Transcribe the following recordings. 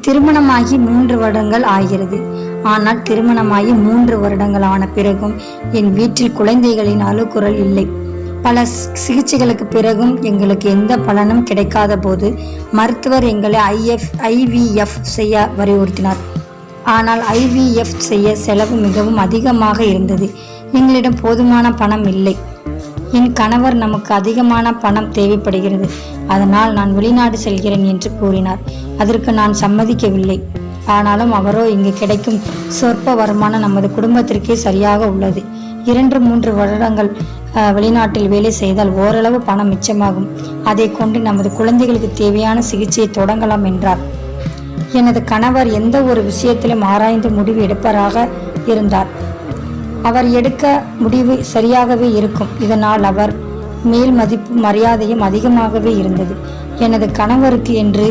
திருமணமாகி மூன்று வருடங்கள் ஆகிறது. ஆனால் திருமணமாகி மூன்று வருடங்கள் ஆன பிறகும் என் வீட்டில் குழந்தைகளின் அழுகுரல் இல்லை. பல சிகிச்சைகளுக்கு பிறகும் எங்களுக்கு எந்த பலனும் கிடைக்காத போது மருத்துவர் எங்களை ஐஎஃப் ஐவிஎஃப் செய்ய வலியுறுத்தினார். ஆனால் ஐவிஎஃப் செய்ய செலவு மிகவும் அதிகமாக இருந்தது. எங்களிடம் போதுமான பணம் இல்லை. என் கணவர் நமக்கு அதிகமான பணம் தேவைப்படுகிறது. அதனால் நான் வெளிநாடு செல்கிறேன் என்று கூறினார். அதற்கு நான் சம்மதிக்கவில்லை. ஆனாலும் அவரோ இங்கு கிடைக்கும் சொற்ப வருமானம் நமது குடும்பத்திற்கே சரியாக உள்ளது. இரண்டு மூன்று வருடங்கள் வெளிநாட்டில் வேலை செய்தால் ஓரளவு பணம் மிச்சமாகும். அதை கொண்டு நமது குழந்தைகளுக்கு தேவையான சிகிச்சையை தொடங்கலாம் என்றார். எனது கணவர் எந்த ஒரு விஷயத்திலும் ஆராய்ந்து முடிவு எடுப்பதாக இருந்தார். அவர் எடுக்க முடிவு சரியாகவே இருக்கும். இதனால் அவர் மேல் மதிப்பு மரியாதையும் அதிகமாகவே இருந்தது. எனது கணவருக்கு என்று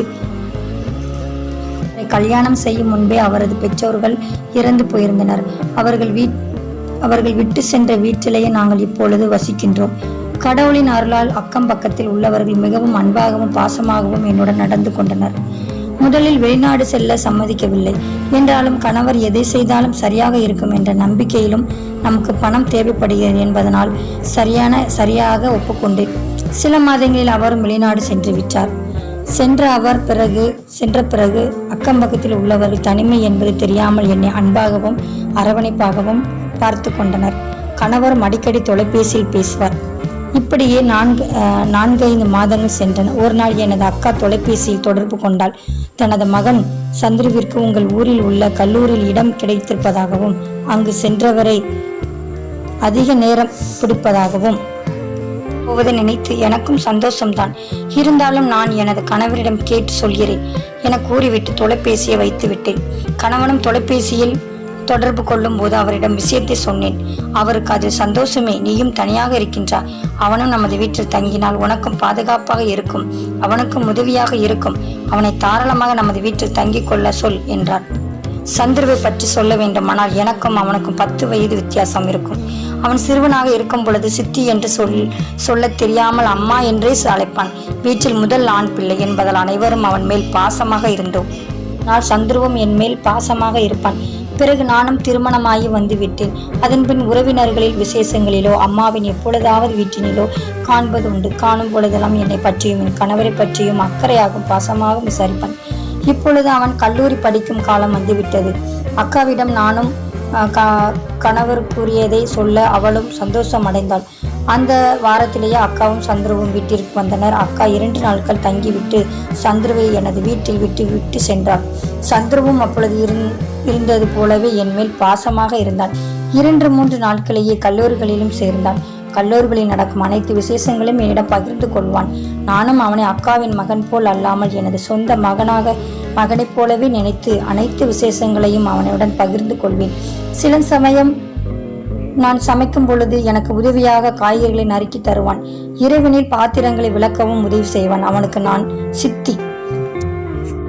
கல்யாணம் செய்யும் முன்பே அவரது பெற்றோர்கள் இறந்து போயிருந்தனர். அவர்கள் வீட் அவர்கள் விட்டு சென்ற வீட்டிலேயே நாங்கள் இப்பொழுது வசிக்கின்றோம். கடவுளின் அருளால் அக்கம் பக்கத்தில் உள்ளவர்கள் மிகவும் அன்பாகவும் பாசமாகவும் என்னுடன் நடந்து கொண்டனர். முதலில் வெளிநாடு செல்ல சம்மதிக்கவில்லை. என்றாலும் கணவர் எதை செய்தாலும் சரியாக இருக்கும் என்ற நம்பிக்கையிலும் நமக்கு பணம் தேவைப்படுகிறது என்பதனால் சரியான சரியாக ஒப்புக்கொண்டேன் சில மாதங்களில் அவரும் வெளிநாடு சென்று விட்டார். சென்ற அவர் பிறகு சென்ற பிறகு அக்கம் பக்கத்தில் உள்ளவர்கள் தனிமை என்பது தெரியாமல் என்னை அன்பாகவும் அரவணைப்பாகவும் பார்த்து கொண்டனர். கணவரும் அடிக்கடி தொலைபேசியில் பேசுவார். இப்படியே நான்கு நான்கைந்து மாதங்கள் சென்றன. ஒரு நாள் எனது அக்கா தொலைபேசியில் தொடர்பு கொண்டால் தனது மகன் சந்துருவிற்கு உங்கள் ஊரில் உள்ள கல்லூரியில் இடம் கிடைத்திருப்பதாகவும் அங்கு சென்றவரை அதிக நேரம் பிடிப்பதாகவும் போவதை நினைத்து எனக்கும் சந்தோஷம்தான். இருந்தாலும் நான் எனது கணவரிடம் கேட்டு சொல்கிறேன். என கூறிவிட்டு தொலைபேசியை வைத்து விட்டேன் கணவனும் தொலைபேசியில் தொடர்பு கொள்ளும் போது அவரிடம் விஷயத்தை சொன்னேன். அவருக்கு அது சந்தோஷமே நீயும் தனியாக இருக்கின்றாய். அவனும் நமது வீட்டில் தங்கினால் உனக்கும் பாதுகாப்பாக இருக்கும். அவனுக்கும் உதவியாக இருக்கும். அவனை தாராளமாக நமது வீட்டில் தங்கிக் கொள்ள சொல் என்றார் சந்துருவை பற்றி சொல்ல வேண்டுமானால் எனக்கும் அவனுக்கும் பத்து வயது வித்தியாசம் இருக்கும். அவன் சிறுவனாக இருக்கும் பொழுது சித்தி என்று சொல் சொல்லத் தெரியாமல் அம்மா என்றே அழைப்பான். வீட்டில் முதல் ஆண் பிள்ளை என்பதால் அனைவரும் அவன் மேல் பாசமாக இருந்தோம். நான் சந்துருவும் என் மேல் பாசமாக இருப்பான். பிறகு நானும் திருமணமாகி வந்து விட்டேன் அதன்பின் உறவினர்களில் விசேஷங்களிலோ அம்மாவின் எப்பொழுதாவது வீட்டினிலோ காண்பது உண்டு. காணும் பொழுதெல்லாம் என்னை பற்றியும் என் கணவரை பற்றியும் அக்கறையாகவும் பாசமாகவும் விசாரிப்பான். இப்பொழுது அவன் கல்லூரி படிக்கும் காலம் வந்துவிட்டது. அக்காவிடம் நானும் அஹ், கணவர் கூறியதை சொல்ல அவளும் சந்தோஷம் அடைந்தாள் அந்த வாரத்திலேயே அக்காவும் சந்துருவும் வீட்டிற்கு வந்தனர். அக்கா இரண்டு நாட்கள் தங்கிவிட்டு சந்துருவை எனது வீட்டில் விட்டு விட்டு சென்றார் சந்துருவும் அப்பொழுது இருந்தது போலவே என் மேல் பாசமாக இருந்தான் இரண்டு மூன்று நாட்களையே கல்லூரிகளிலும் சேர்ந்தான் கல்லூரிகளில் நடக்கும் அனைத்து விசேஷங்களையும் என்னிடம் பகிர்ந்து கொள்வான். நானும் அவனை அக்காவின் மகன் போல் அல்லாமல் எனது சொந்த மகனாக மகனைப் போலவே நினைத்து அனைத்து விசேஷங்களையும் அவனுடன் பகிர்ந்து கொள்வேன். சில சமயம் நான் சமைக்கும் பொழுது எனக்கு உதவியாக காய்கறிகளை நறுக்கி தருவான். இரவினில் பாத்திரங்களை விளக்கவும் உதவி செய்வான். அவனுக்கு நான் சித்தி.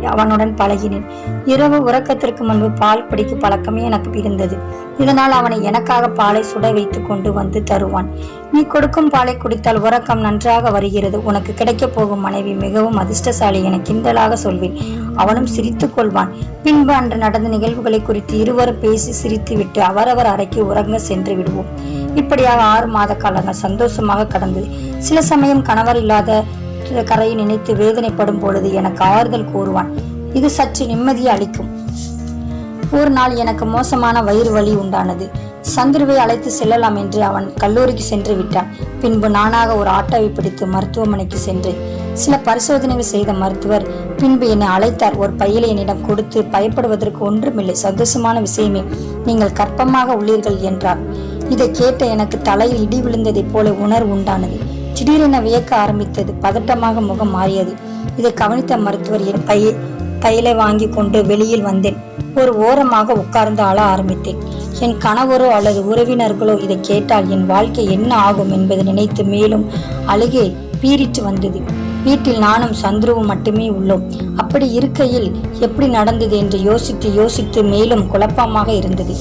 அவனுடன் பழகினேன். இரவு உறக்கத்திற்கு முன்பு பால் பிடிக்கும் பழக்கமே எனக்கு இருந்தது இதனால் அவனை எனக்காக பாலை சுட வைத்து கொண்டு வந்து தருவான். நீ கொடுக்கும் பாலை குடித்தால் உறக்கம் நன்றாக வருகிறது. உனக்கு கிடைக்கப் போகும் மனைவி மிகவும் அதிர்ஷ்டசாலி என கிண்டலாக சொல்வேன். அவனும் சிரித்துக் கொள்வான். பின்பு அன்று நடந்த நிகழ்வுகளை குறித்து இருவரும் பேசி சிரித்துவிட்டு அவரவர் அறைக்கு உறங்க சென்று விடுவோம். இப்படியாக ஆறு மாத காலங்கள் சந்தோஷமாக கடந்தது. சில சமயம் கணவர் இல்லாத கரையை நினைத்து வேதனைப்படும் பொழுது எனக்கு ஆறுதல் கூறுவான். இது சற்று நிம்மதியை அளிக்கும். ஒரு நாள் எனக்கு மோசமான வயிறு வலி உண்டானது. சந்துருவை அழைத்து செல்லலாம் என்று அவன் கல்லூரிக்கு சென்று விட்டான். பின்பு நானாக ஒரு ஆட்டோவை பிடித்து மருத்துவமனைக்கு சென்று சில பரிசோதனைகள் செய்த மருத்துவர் பின்பு என்னை அழைத்தார். ஒரு பையில என்னிடம் கொடுத்து பயப்படுவதற்கு ஒன்றுமில்லை சந்தோஷமான விஷயமே நீங்கள் கற்பமாக உள்ளீர்கள் என்றார். இதை கேட்ட எனக்கு தலையில் இடி விழுந்ததைப் போல உணர்வு உண்டானது. திடீரென வியக்க ஆரம்பித்தது பதட்டமாக முகம் மாறியது. இதை கவனித்த மருத்துவர் என் பையை பையிலை வாங்கி கொண்டு வெளியில் வந்தேன். ஒரு ஓரமாக உட்கார்ந்து அழ ஆரம்பித்தேன். என் கணவரோ அல்லது உறவினர்களோ இதை கேட்டால் என் வாழ்க்கை என்ன ஆகும் என்பதை நினைத்து மேலும் அழுகே பீரிட்டு வந்தது. வீட்டில் நானும் சந்துருவும் மட்டுமே உள்ளோம். அப்படி இருக்கையில் எப்படி நடந்தது என்று யோசித்து யோசித்து மேலும் குழப்பமாக இருந்தது.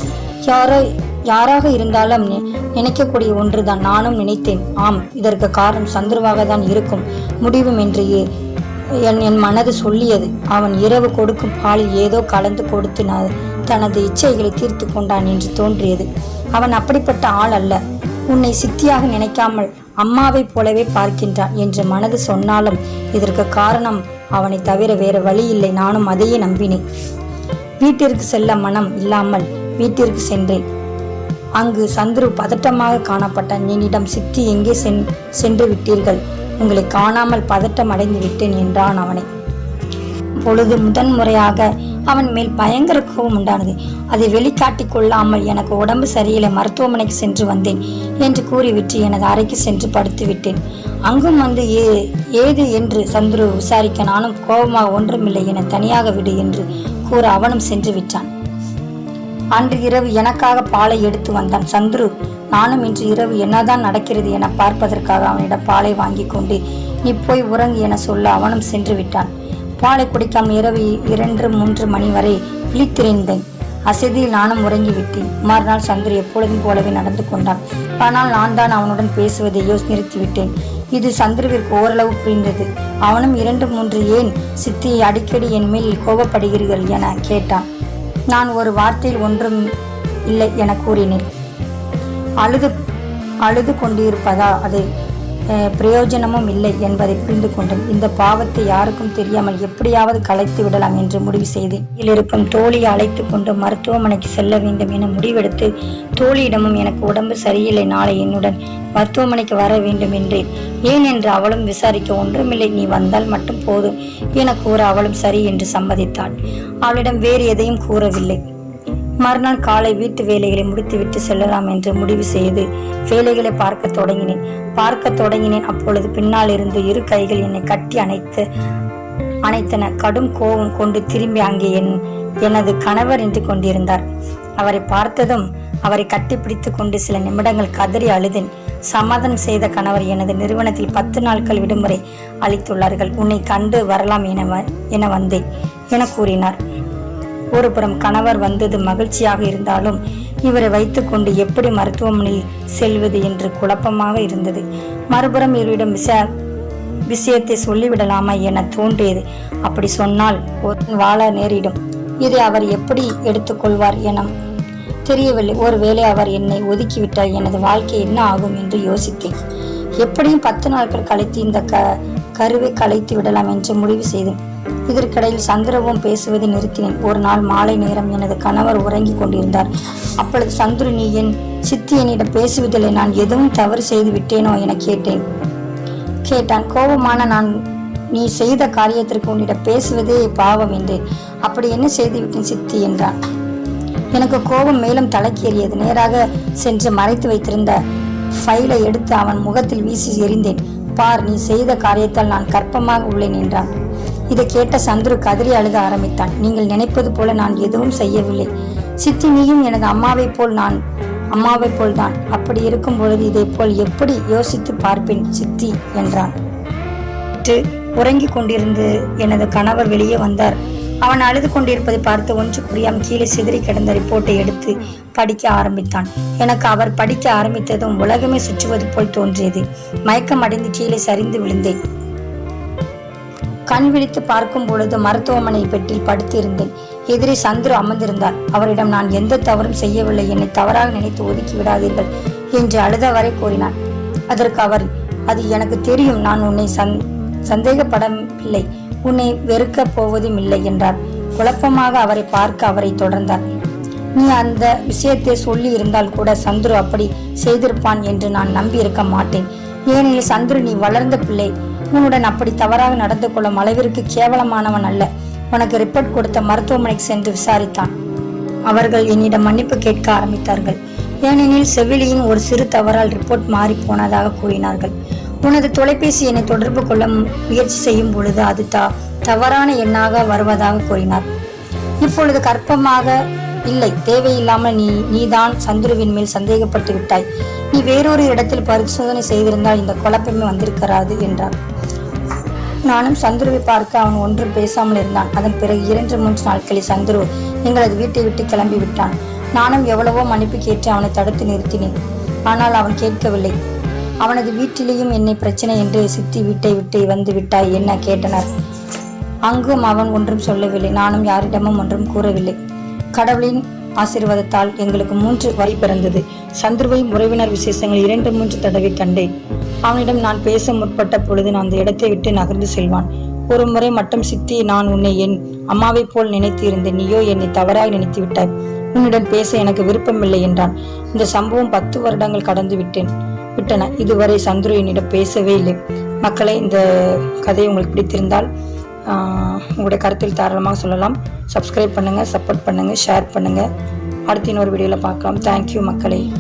யாரோ யாராக இருந்தாலும் நி- நினைக்கக்கூடிய ஒன்றுதான் நானும் நினைத்தேன். ஆம் இதற்கு காரணம் சந்துருவாக தான் இருக்கும். முடிவும் என்று என் என் மனது சொல்லியது. அவன் இரவு கொடுக்கும் பாலில் ஏதோ கலந்து கொடுத்து தனது இச்சைகளை தீர்த்து கொண்டான் என்று தோன்றியது. அவன் அப்படிப்பட்ட ஆள் அல்ல. உன்னை சித்தியாக நினைக்காமல் அம்மாவைப் போலவே பார்க்கின்றான் என்று மனது சொன்னாலும் இதற்கு காரணம் அவனை தவிர வேறு வழி இல்லை. நானும் அதையே நம்பினேன். வீட்டிற்கு செல்ல மனம் இல்லாமல் வீட்டிற்கு சென்றேன். அங்கு சந்துரு பதட்டமாக காணப்பட்டான். என்னிடம் சித்தி எங்கே சென் சென்று விட்டீர்கள்? உங்களை காணாமல் பதட்டம் அடைந்து விட்டேன் என்றான் அவனை. பொழுது முதன் முறையாக அவன் மேல் பயங்கர கோபம் உண்டானது. அதை வெளிக்காட்டிக் கொள்ளாமல் எனக்கு உடம்பு சரியில்லை மருத்துவமனைக்கு சென்று வந்தேன் என்று கூறிவிட்டு எனது அறைக்கு சென்று படுத்து விட்டேன். அங்கும் வந்து ஏ ஏது என்று சந்துரு விசாரிக்க நானும் கோபமாக ஒன்றுமில்லை என தனியாக விடு என்று கூற அவனும் சென்று விட்டான். அன்று இரவு எனக்காக பாலை எடுத்து வந்தான் சந்துரு. நானும் இன்று இரவு என்னதான் நடக்கிறது என பார்ப்பதற்காக அவனிடம் பாலை வாங்கி கொண்டு நீ போய் உறங்கு என சொல்ல அவனும் சென்று விட்டான். பாலை குடிக்காமல் இரவு இரண்டு மூன்று மணி வரை விழித்திருந்தேன். அசதியில் நானும் உறங்கிவிட்டேன் மறுநாள் சந்துரு எப்பொழுதும் போலவே நடந்து கொண்டான். ஆனால் நான் தான் அவனுடன் பேசுவதையோ நிறுத்திவிட்டேன் இது சந்துருவிற்கு ஓரளவு புரிந்தது. அவனும் இரண்டு மூன்று ஏன் சித்தி அடிக்கடி என் மேல் கோபப்படுகிறீர்கள்? என கேட்டான். நான் ஒரு வார்த்தையில் ஒன்றும் இல்லை என கூறினேன். அழுது அழுது கொண்டிருப்பதா? அது பிரயோஜனமும் இல்லை என்பதை புரிந்து கொண்டேன். இந்த பாவத்தை யாருக்கும் தெரியாமல் எப்படியாவது கலைத்து விடலாம் என்று முடிவு செய்தேன். இருக்கும் தோழியை அழைத்து கொண்டு மருத்துவமனைக்கு செல்ல வேண்டும் என முடிவெடுத்து தோழியிடமும் எனக்கு உடம்பு சரியில்லை நாளை என்னுடன் மருத்துவமனைக்கு வர வேண்டும் என்றேன். ஏன் என்று அவளும் விசாரிக்க ஒன்றுமில்லை நீ வந்தால் மட்டும் போதும். என கூற அவளும் சரி என்று சம்மதித்தாள். அவளிடம் வேறு எதையும் கூறவில்லை. மறுநாள் காலை வீட்டு வேலைகளை முடித்துவிட்டு செல்லலாம் என்று முடிவு செய்து வேலைகளை பார்க்க தொடங்கினேன். பார்க்க தொடங்கினேன். அப்பொழுது பின்னால் இருந்து இரு கைகள் என்னை கட்டி அணைத்து அணைத்தன. கடும் கோபம் கொண்டு திரும்பி அங்கே என் எனது கணவர் நின்று கொண்டிருந்தார். அவரை பார்த்ததும் அவரை கட்டிப்பிடித்து கொண்டு சில நிமிடங்கள் கதறி அழுதேன். சமாதானம் செய்த கணவர் எனது நிறுவனத்தில் பத்து நாட்கள் விடுமுறை அளித்துள்ளார்கள். உன்னை கண்டு வரலாம் என வ- என வந்தேன் என கூறினார். ஒருபுறம் கணவர் வந்தது மகிழ்ச்சியாக இருந்தாலும் இவரை வைத்துக்கொண்டு எப்படி மருத்துவமனையில் செல்வது என்று குழப்பமாக இருந்தது. மறுபுறம் இவரிடம் விசா விஷயத்தை சொல்லிவிடலாமா என தோன்றியது. அப்படி சொன்னால் வாழ நேரிடும். இதை அவர் எப்படி எடுத்துக்கொள்வார் என தெரியவில்லை. ஒருவேளை அவர் என்னை ஒதுக்கிவிட்டால் எனது வாழ்க்கை என்ன ஆகும் என்று யோசித்தேன். எப்படியும் பத்து நாட்கள் கழித்து இந்த க கருவை கலைத்து விடலாம் என்று முடிவு செய்தேன். இதற்கிடையில் சந்திரவும் பேசுவதை நிறுத்தினேன். ஒரு நாள் மாலை நேரம் எனது கணவர் உறங்கிக் கொண்டிருந்தார். அப்பொழுது சந்துரு நீ என் சித்தி என்னிடம் பேசுவதில்லை. நான் எதுவும் தவறு செய்து விட்டேனோ? என கேட்டேன். கேட்டான். கோபமான நான் நீ செய்த காரியத்திற்கு உன்னிடம் பேசுவதே பாவம் என்றேன் அப்படி என்ன செய்து விட்டேன் சித்தி? என்றான். எனக்கு கோபம் மேலும் தலைக்கேறியது நேராக சென்று மறைத்து வைத்திருந்த ஃபைலை எடுத்து அவன் முகத்தில் வீசி எறிந்தேன். பார் நீ செய்த காரியத்தால் நான் கற்பமாக உள்ளேன் என்றான். இதை கேட்ட சந்துரு கதறி அழுத ஆரம்பித்தான். நீங்கள் நினைப்பது போல நான் எதுவும் செய்யவில்லை. சித்தி நீயும் எனது அம்மாவைப் போல் நான் அம்மாவைப் போல் தான். அப்படி இருக்கும் பொழுது இதை போல் எப்படி யோசித்து பார்ப்பேன்? சித்தி என்றான். உறங்கி உறங்கிக் கொண்டிருந்து எனது கணவர் வெளியே வந்தார். அவன் அழுது கொண்டிருப்பதை பார்த்து ஒன்று புரியாம கீழே சிதறி கிடந்த ரிப்போர்ட்டை எடுத்து படிக்க ஆரம்பித்தான். எனக்கு அவர் படிக்க ஆரம்பித்ததும் உலகமே சுற்றுவது போல் தோன்றியது. மயக்கம் அடைந்து கீழே சரிந்து விழுந்தேன். கண் விழித்து பார்க்கும் பொழுது மருத்துவமனை பெட்டில் படுத்திருந்தேன். எதிரே சந்துரு அமர்ந்திருந்தார். அவரிடம் நான் எந்த தவறும் செய்யவில்லை. என்னை தவறாக நினைத்து ஒதுக்கி விடாதீர்கள் என்று அழுதவரை கூறினார். அதற்கு அவர் அது எனக்கு தெரியும். நான் உன்னை சந் சந்தேகப்படவில்லை. உன்னை வெறுக்கப் போவதும் இல்லை என்றார். குழப்பமாக அவரை பார்க்க அவரை தொடர்ந்தார். நீ அந்த விஷயத்தை சொல்லி இருந்தால் கூட சந்துரு அப்படி செய்திருப்பான் என்று நான் நம்பியிருக்க மாட்டேன். ஏனெனில் சந்துரு நீ வளர்ந்த பிள்ளை. உன்னுடன் அப்படி தவறாக நடந்து கொள்ளும் அளவிற்கு கேவலமானவன் அல்ல. உனக்கு ரிப்போர்ட் கொடுத்த மருத்துவமனைக்கு சென்று விசாரித்தான். அவர்கள் என்னிடம் மன்னிப்பு கேட்க ஆரம்பித்தார்கள். ஏனெனில் செவிலியின் ஒரு சிறு தவறால் ரிப்போர்ட் மாறி போனதாக கூறினார்கள். உனது தொலைபேசி என்னை தொடர்பு கொள்ள முயற்சி செய்யும் பொழுது அது த தவறான எண்ணாக வருவதாக கூறினார். இப்பொழுது கற்பமாக இல்லை தேவையில்லாமல் நீ நீதான் சந்துருவின் மேல் சந்தேகப்பட்டு விட்டாய். நீ வேறொரு இடத்தில் பரிசோதனை செய்திருந்தால் இந்த குழப்பமே வந்திருக்கிறாது என்றார். நானும் சந்துருவை பார்க்க அவன் ஒன்றும் பேசாமல் இருந்தான். அதன் பிறகு இரண்டு மூன்று நாட்களில் சந்துரு எங்களது வீட்டை விட்டு கிளம்பி விட்டான். நானும் எவ்வளவோ மன்னிப்பு கேட்டு அவனை தடுத்து நிறுத்தினேன். ஆனால் அவன் கேட்கவில்லை. அவனது வீட்டிலேயும் என்னை பிரச்சனை என்று சித்தி வீட்டை விட்டு வந்து விட்டாய் என்ன கேட்டனர். அங்கும் அவன் ஒன்றும் சொல்லவில்லை. நானும் யாரிடமும் ஒன்றும் கூறவில்லை. கடவுளின் ஆசீர்வாதத்தால் எங்களுக்கு மூன்று வரி பிறந்தது. சந்துருவை உறவினர் விசேஷங்கள் இரண்டு மூன்று தடவை கண்டேன். அவனிடம் நான் பேச முற்பட்ட பொழுது நான் அந்த இடத்தை விட்டு நகர்ந்து செல்வான். ஒரு முறை மட்டும் சித்தி நான் உன்னை என் அம்மாவைப் போல் நினைத்து இருந்தேன். நீயோ என்னை தவறாய் நினைத்து விட்டாய். உன்னிடம் பேச எனக்கு விருப்பமில்லை என்றான். இந்த சம்பவம் பத்து வருடங்கள் கடந்து விட்டேன். விட்டன. இதுவரை சந்துரு என்னிடம் பேசவே இல்லை. மக்களை இந்த கதை உங்களுக்கு பிடித்திருந்தால் உங்களுடைய கருத்தில் தாராளமாக சொல்லலாம். சப்ஸ்கிரைப் பண்ணுங்கள் சப்போர்ட் பண்ணுங்கள் ஷேர் பண்ணுங்கள் அடுத்த இன்னொரு வீடியோவில் பார்க்கலாம். தேங்க்யூ மக்களே.